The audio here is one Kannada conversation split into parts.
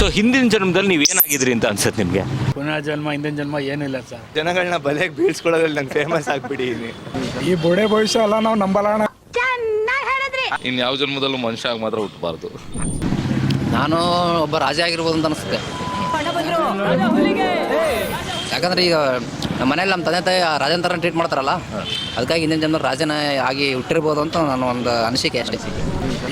ಸೊ ಹಿಂದಿನ ಜನ್ಮದಲ್ಲಿ ನೀವು ಏನಾಗಿದ್ರಿ ಅಂತ ಅನ್ಸುತ್ತೆ ನಿಮಗೆ? ಪುನಃ ಜನ್ಮ ಹಿಂದಿನ ಜನ್ಮ ಏನಿಲ್ಲ ಸರ್. ಜನಗಳನ್ನ ಬಲೆಗೆ ಬೀಳ್ಸ್ಕೊಳ್ಳೋದ್ರಲ್ಲಿ ನಂಗೆ ಫೇಮಸ್ ಆಗ್ಬಿಟ್ಟಿದ್ದೀನಿ ಈ ಬುಡೆ ಭವಿಷ್ಯ ಎಲ್ಲ ನಾವು ನಂಬಲ್ಲ ಇನ್ ಇನ್ನು ಯಾವ ಜನ್ಮದಲ್ಲೂ ಮನುಷ್ಯ ಆಗಿ ಮಾತ್ರ ಹುಟ್ಟಬಾರ್ದು ನಾನು ಒಬ್ಬ ರಾಜ ಆಗಿರ್ಬೋದು ಅಂತ ಅನಿಸುತ್ತೆ. ಯಾಕಂದ್ರೆ ಈಗ ನಮ್ಮ ಮನೇಲಿ ನಮ್ಮ ತಂದೆ ತಾಯಿ ರಾಜನ ಥರ ಟ್ರೀಟ್ ಮಾಡ್ತಾರಲ್ಲ ಅದಕ್ಕಾಗಿ ಹಿಂದಿನ ಜನ್ಮ ರಾಜನ ಆಗಿ ಹುಟ್ಟಿರ್ಬೋದು ಅಂತ ನಾನು ಒಂದು ಅನಿಸಿಕೆ ಅಷ್ಟೇ.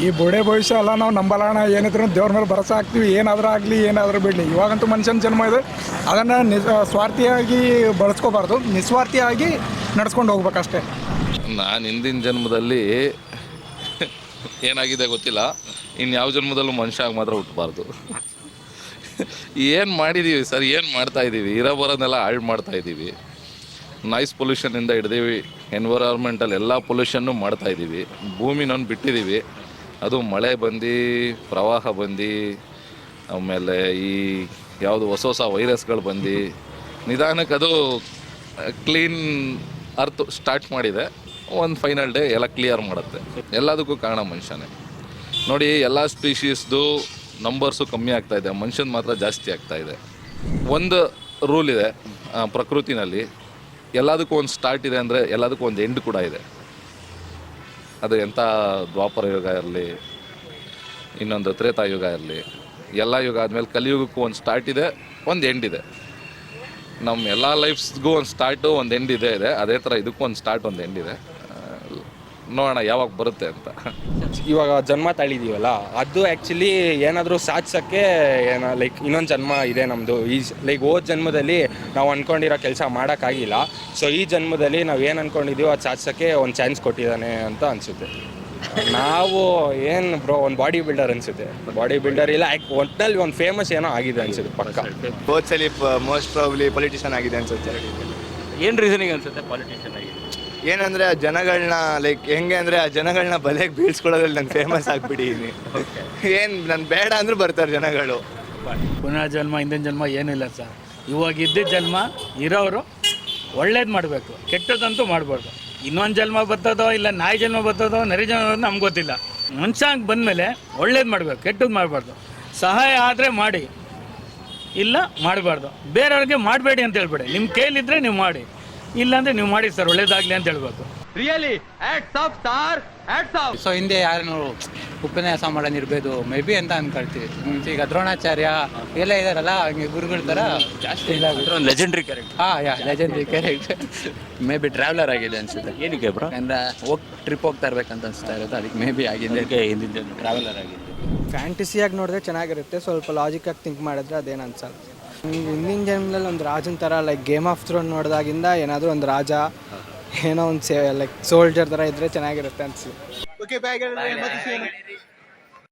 ಈ ಬುಡೆ ಭವಿಷ್ಯ ಎಲ್ಲ ನಾವು ನಂಬಲಾಣ. ಏನಿದ್ರು ದೇವ್ರ ಮೇಲೆ ಭರಸೆ ಹಾಕ್ತೀವಿ. ಏನಾದರೂ ಆಗಲಿ, ಏನಾದರೂ ಬಿಡಲಿ. ಇವಾಗಂತೂ ಮನುಷ್ಯನ ಜನ್ಮ ಇದೆ. ಅದನ್ನು ನಿ ಸ್ವಾರ್ಥಿಯಾಗಿ ಬಳಸ್ಕೋಬಾರ್ದು. ನಿಸ್ವಾರ್ಥಿಯಾಗಿ ನಡ್ಸ್ಕೊಂಡು ಹೋಗ್ಬೇಕಷ್ಟೇ. ನಾನು ಹಿಂದಿನ ಜನ್ಮದಲ್ಲಿ ಏನಾಗಿದೆ ಗೊತ್ತಿಲ್ಲ. ಇನ್ನು ಯಾವ ಜನ್ಮದಲ್ಲೂ ಮನುಷ್ಯ ಆಗಿ ಮಾತ್ರ ಹುಟ್ಟಬಾರ್ದು ಏನು ಮಾಡಿದ್ದೀವಿ ಸರ್? ಏನು ಮಾಡ್ತಾ ಇದ್ದೀವಿ ಇರೋ ಬರೋದನ್ನೆಲ್ಲ ಹಾಳು ಮಾಡ್ತಾ ಇದ್ದೀವಿ ನಾಯ್ಸ್ ಪೊಲ್ಯೂಷನಿಂದ ಹಿಡ್ದೀವಿ. ಎನ್ವಿರಾನ್ಮೆಂಟಲ್ಲಿ ಎಲ್ಲ ಪೊಲ್ಯೂಷನ್ನು ಮಾಡ್ತಾ ಇದ್ದೀವಿ ಭೂಮಿನೊಂದು ಬಿಟ್ಟಿದ್ದೀವಿ ಅದು ಮಳೆ ಬಂದು, ಪ್ರವಾಹ ಬಂದು, ಆಮೇಲೆ ಈ ಯಾವುದು ಹೊಸ ಹೊಸ ವೈರಸ್ಗಳು ಬಂದು, ನಿಧಾನಕ್ಕೆ ಅದು ಕ್ಲೀನ್ ಅರ್ತ್ ಸ್ಟಾರ್ಟ್ ಮಾಡಿದೆ. ಒಂದು ಫೈನಲ್ ಡೇ ಎಲ್ಲ ಕ್ಲಿಯರ್ ಮಾಡುತ್ತೆ. ಎಲ್ಲದಕ್ಕೂ ಕಾರಣ ಮನುಷ್ಯನೇ. ನೋಡಿ, ಎಲ್ಲ ಸ್ಪೀಶೀಸ್ದು ನಂಬರ್ಸು ಕಮ್ಮಿ ಆಗ್ತಾ ಇದೆ. ಮನುಷ್ಯನ ಮಾತ್ರ ಜಾಸ್ತಿ ಆಗ್ತಾ ಇದೆ. ಒಂದು ರೂಲ್ ಇದೆ ಪ್ರಕೃತಿನಲ್ಲಿ. ಎಲ್ಲದಕ್ಕೂ ಒಂದು ಸ್ಟಾರ್ಟ್ ಇದೆ ಅಂದರೆ ಎಲ್ಲದಕ್ಕೂ ಒಂದು ಎಂಡ್ ಕೂಡ ಇದೆ. ಅದು ಎಂಥ ದ್ವಾಪರ ಯುಗ ಇರಲಿ, ಇನ್ನೊಂದು ತ್ರೇತಾಯುಗ ಇರಲಿ, ಎಲ್ಲ ಯುಗ ಆದಮೇಲೆ ಕಲಿಯುಗಕ್ಕೂ ಒಂದು ಸ್ಟಾರ್ಟ್ ಇದೆ, ಒಂದು ಎಂಡ್ ಇದೆ. ನಮ್ಮ ಎಲ್ಲ ಲೈಫ್ಸ್ಗೂ ಒಂದು ಸ್ಟಾರ್ಟು ಒಂದು ಎಂಡ್ ಇದೆ ಇದೆ. ಅದೇ ಥರ ಇದಕ್ಕೂ ಒಂದು ಸ್ಟಾರ್ಟ್ ಒಂದು ಎಂಡ್ ಇದೆ. ನೋಡೋಣ ಯಾವಾಗ ಬರುತ್ತೆ ಅಂತ. ಇವಾಗ ಜನ್ಮ ತಾಳಿದೀವಲ್ಲ ಅದು ಆ್ಯಕ್ಚುಲಿ ಏನಾದರೂ ಸಾಧಿಸೋಕ್ಕೆ ಏನೋ ಲೈಕ್ ಇನ್ನೊಂದು ಜನ್ಮ ಇದೆ ನಮ್ಮದು ಈ ಲೈಕ್ ಹೋದ ಜನ್ಮದಲ್ಲಿ ನಾವು ಅಂದ್ಕೊಂಡಿರೋ ಕೆಲಸ ಮಾಡೋಕ್ಕಾಗಿಲ್ಲ. ಸೊ ಈ ಜನ್ಮದಲ್ಲಿ ನಾವು ಏನು ಅಂದ್ಕೊಂಡಿದ್ದೀವೋ ಅದು ಸಾಧಿಸೋಕ್ಕೆ ಒಂದು ಚಾನ್ಸ್ ಕೊಟ್ಟಿದ್ದಾನೆ ಅಂತ ಅನಿಸುತ್ತೆ. ನಾವು ಏನು ಬ್ರೋ ಒಂದು ಬಾಡಿ ಬಿಲ್ಡರ್ ಅನಿಸುತ್ತೆ. ಬಾಡಿ ಬಿಲ್ಡರ್ ಇಲ್ಲ ಒಟ್ಟಿನಲ್ಲಿ ಒಂದು ಫೇಮಸ್ ಏನೋ ಆಗಿದೆ ಅನಿಸುತ್ತೆ ಪಕ್ಕ. ಹೋದ್ಸಲಿ ಮೋಸ್ಟ್ ಪ್ರಾಬ್ಲಿ ಪೊಲಿಟಿಷಿಯನ್ ಆಗಿದೆ ಅನ್ಸುತ್ತೆ. ಏನು ರೀಸನಿಂಗ್ ಅನ್ಸುತ್ತೆ ಪೊಲಿಟಿಷಿಯನ್ ಆಗಿ? ಏನಂದ್ರೆ ಆ ಜನಗಳನ್ನ ಲೈಕ್ ಹೆಂಗೆ ಅಂದ್ರೆ ಆ ಜನಗಳನ್ನ ಬಲೆಗೆ ಬೀಳ್ಸ್ಕೊಳ್ಳೋದ್ರಲ್ಲಿ ನಂಗೆ ಫೇಮಸ್ ಆಗ್ಬಿಟ್ಟಿದ್ದೀನಿ ಏನು ನಾನು ಬೇಡ ಅಂದ್ರೆ ಬರ್ತಾರೆ ಜನಗಳು. ಪುನಃ ಜನ್ಮ ಹಿಂದಿನ ಜನ್ಮ ಏನಿಲ್ಲ ಸರ್. ಇವಾಗ ಇದ್ದಿದ್ದ ಜನ್ಮ ಇರೋರು ಒಳ್ಳೇದು ಮಾಡಬೇಕು ಕೆಟ್ಟದಂತೂ ಮಾಡಬಾರ್ದು. ಇನ್ನೊಂದು ಜನ್ಮ ಬರ್ತದೋ ಇಲ್ಲ ನಾಯಿ ಜನ್ಮ ಬರ್ತದೋ ನರಿ ಜನ್ಮ ನಮ್ಗೆ ಗೊತ್ತಿಲ್ಲ. ಮನುಷ್ಯಂಗೆ ಬಂದಮೇಲೆ ಒಳ್ಳೇದು ಮಾಡಬೇಕು ಕೆಟ್ಟದ್ದು ಮಾಡಬಾರ್ದು. ಸಹಾಯ ಆದರೆ ಮಾಡಿ ಇಲ್ಲ ಮಾಡಬಾರ್ದು. ಬೇರೆಯವ್ರಿಗೆ ಮಾಡಬೇಡಿ ಅಂತ ಹೇಳ್ಬೇಡಿ. ನಿಮ್ಮ ಕೈಲಿದ್ರೆ ನೀವು ಮಾಡಿ. ಇಲ್ಲಾಂದರೆ ನೀವು ಮಾಡಿ ಸರ್ ಒಳ್ಳೇದಾಗ್ಲಿ ಅಂತ ಹೇಳ್ಬೇಕು. ಸೊ ಹಿಂದೆ ಯಾರನ್ನು ಉಪನ್ಯಾಸ ಮಾಡೋನಿರ್ಬೋದು ಮೇ ಬಿ ಅಂತ ಅನ್ಕೊಳ್ತೀವಿ. ಮುಂಚೆ ಈಗ ದ್ರೋಣಾಚಾರ್ಯ ಎಲ್ಲ ಇದಾರಲ್ಲ ಹಂಗೆ ಗುರುಗಳ ತರ ಜಾಸ್ತಿ ಇಲ್ಲ ಲೆಜೆಂಡ್ರಿ ಕ್ಯಾರೆಕ್ಟರ್ ಹಾಂ ya legendary character maybe traveller ಆಗಿದೆ ಅನ್ಸುತ್ತೆ. ಏನಕ್ಕೆ ಬ್ರೋ? ಅಂದ್ರೆ ಹೋಗಿ ಟ್ರಿಪ್ ಹೋಗ್ತಾ ಇರ್ಬೇಕಂತ ಅನ್ಸ್ತಾ ಇರೋದು ಅದಕ್ಕೆ ಮೇ ಬಿ ಆಗಿದೆ. ಹಿಂದಿನ ಟ್ರಾವೆಲರ್ ಆಗಿದೆ. ಫ್ಯಾಂಟಸಿಯಾಗಿ ನೋಡಿದ್ರೆ ಚೆನ್ನಾಗಿರುತ್ತೆ. ಸ್ವಲ್ಪ ಲಾಜಿಕ್ ಆಗಿ ಥಿಂಕ್ ಮಾಡಿದ್ರೆ ಅದೇನು ಅನ್ಸಲ್ಲ. ಹ್ಮ್, ಹಿಂದಿನ ಜನ್ಮದಲ್ಲಿ ಒಂದು ರಾಜನ ಥರ ಲೈಕ್ ಗೇಮ್ ಆಫ್ ಥ್ರೋನ್ ನೋಡಿದಾಗಿಂದ ಏನಾದರೂ ಒಂದು ರಾಜ ಏನೋ ಒಂದು ಸೇ ಲೈಕ್ ಸೋಲ್ಜರ್ ಥರ ಇದ್ದರೆ ಚೆನ್ನಾಗಿರುತ್ತೆ ಅನಿಸಿ.